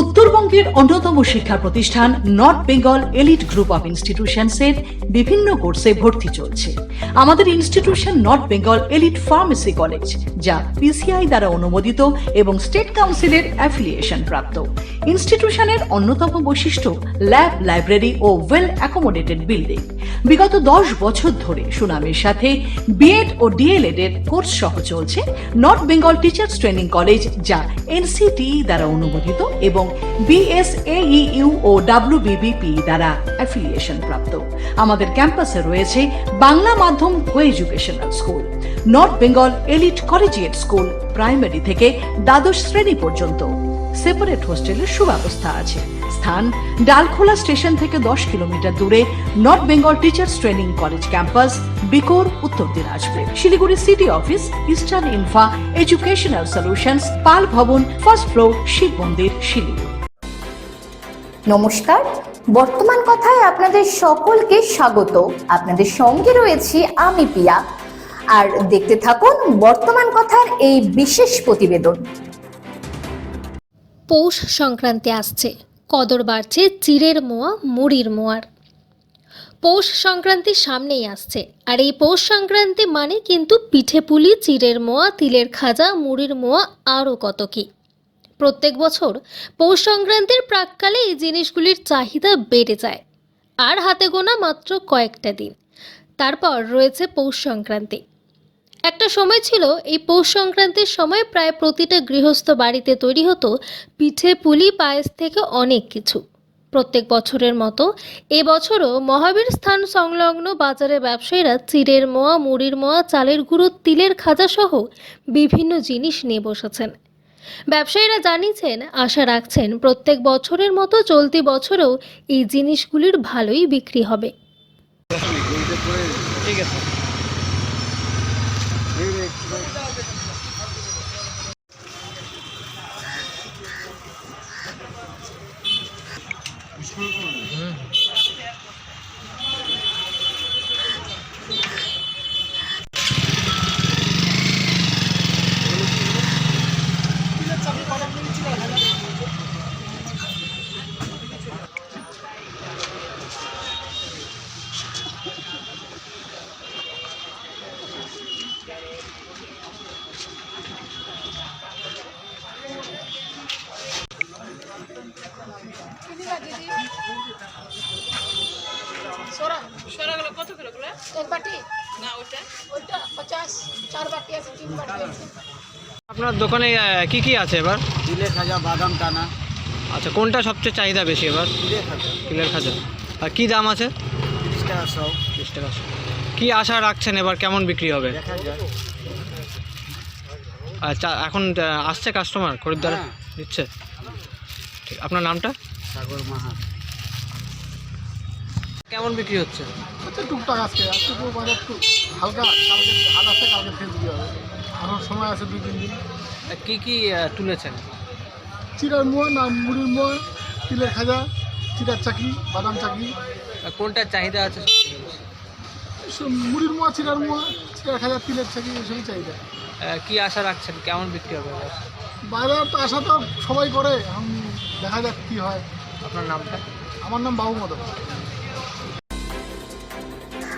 উত্তরবঙ্গের অন্যতম শিক্ষা প্রতিষ্ঠান North Bengal elite group of ইনস্টিটিউশনসের বিভিন্ন কোর্সে ভর্তি চলছে। আমাদের institution North Bengal elite pharmacy college, যা পিসিআই দ্বারা অনুমোদিত এবং স্টেট কাউন্সিলের অ্যাফিলিয়েশন প্রাপ্ত। ইনস্টিটিউশনের অন্যতম বৈশিষ্ট্য ল্যাব লাইব্রেরি ও ওয়েল অ্যাকোমোডেটেড বিল্ডিং। বিগত দশ বছর ধরে সুনামের সাথে বিএড ও ডিএলএড এর কোর্স সহ চলছে North Bengal teachers training college, যা এনসিটি দ্বারা অনুমোদিত এবং বিএসএইউ ও ডাব্লিউবিবিপি দ্বারা অ্যাফিলিয়েশন প্রাপ্ত। আমাদের ক্যাম্পাসে রয়েছে বাংলা মাধ্যম co educational school. North Bengal elite collegiate school, primary থেকে দ্বাদশ শ্রেণি পর্যন্ত। সেপারেট হোস্টেলের সুব্যবস্থা আছে। স্থান ডালখোলা স্টেশন থেকে দশ কিলোমিটার দূরে North Bengal teachers training college campus, Bikor, Uttar Dinajpur. Siliguri city office, eastern infra educational solutions, Pal Bhavan, first floor, Shiva মন্দির, শিলিগুড়ি। নমস্কার। বর্তমান কথায় আপনাদের সকলকে স্বাগত। আপনাদের সঙ্গে রয়েছি আমি পিয়া। আর দেখতে থাকুন বর্তমান কথার এই বিশেষ প্রতিবেদন। পৌষ সংক্রান্তি আসছে। কদর বাড়ছে চিরের মোয়া, মুড়ির মোয়ার। পৌষ সংক্রান্তি সামনেই আসছে। আর এই পৌষ সংক্রান্তি মানে কিন্তু পিঠে পুলি চিরের মোয়া, তিলের খাজা, মুড়ির মোয়া, আরও কত কি। প্রত্যেক বছর পৌষ সংক্রান্তির প্রাককালে এই জিনিসগুলির চাহিদা বেড়ে যায়। আর হাতে গোনা মাত্র কয়েকটা দিন। তারপর রয়েছে পৌষ সংক্রান্তি। একটা সময় ছিল, এই পৌষ সংক্রান্তির সময় প্রায় প্রতিটা গৃহস্থ বাড়িতে তৈরি হতো পিঠে, পুলি, পায়েস থেকে অনেক কিছু। প্রত্যেক বছরের মতো এবছরও মহাবীর স্থান সংলগ্ন বাজারে ব্যবসায়ীরা চিড়ের মোয়া, মুড়ির মোয়া, চালের গুঁড়ো, তিলের খাজা সহ বিভিন্ন জিনিস নিয়ে বসেছেন। ব্যবসায়ীরা জানিয়েছেন, আশা রাখছেন প্রত্যেক বছরের মতো চলতি বছরেও এই জিনিসগুলির ভালোই বিক্রি হবে। হবে। এক বাটি? না ওটা ওইটা পঞ্চাশ চার বাটি আছে তিন বাটি আছে। আপনার দোকানে কি কি আছে এবার? তিলে খাজা বাদাম টানা। আচ্ছা কোনটা সবচেয়ে চাহিদা বেশি এবার? তিলে খাজা। আর কি দাম আছে? তিরিশ টাকা সব। বিশ টাকা কি আশা রাখছেন এবার কেমন বিক্রি হবে? আচ্ছা এখন আসছে কাস্টমার খরিদ্দার হ্যাঁ। দিচ্ছে ঠিক আপনার নামটা? সাগর মাহা কেমন বিক্রি হচ্ছে? হচ্ছে টুকটাক আজকে আজকে তো বাজার একটু হালকা কালকে হাট আছে কালকে ফেস দিয়ে হবে। আরও সময় আছে দুই তিন দিন। কি কি তুলেছেন? চিরার মোয়া না মুড়ির মোয়া তিলের খাজা চিরার চাকি বাদাম চাকি। আর কোনটা চাহিদা আছে মুড়ির মোয়া চিরার মোয়া চিরার খাজা তিলের চাকি এসবই চাহিদা। কি আশা রাখছেন? কেমন বিক্রি হবে? বাজার? তো আশা তো সবাই করে দেখা যাক কী হয়। আপনার নামটা? আমার নাম বাবু মদন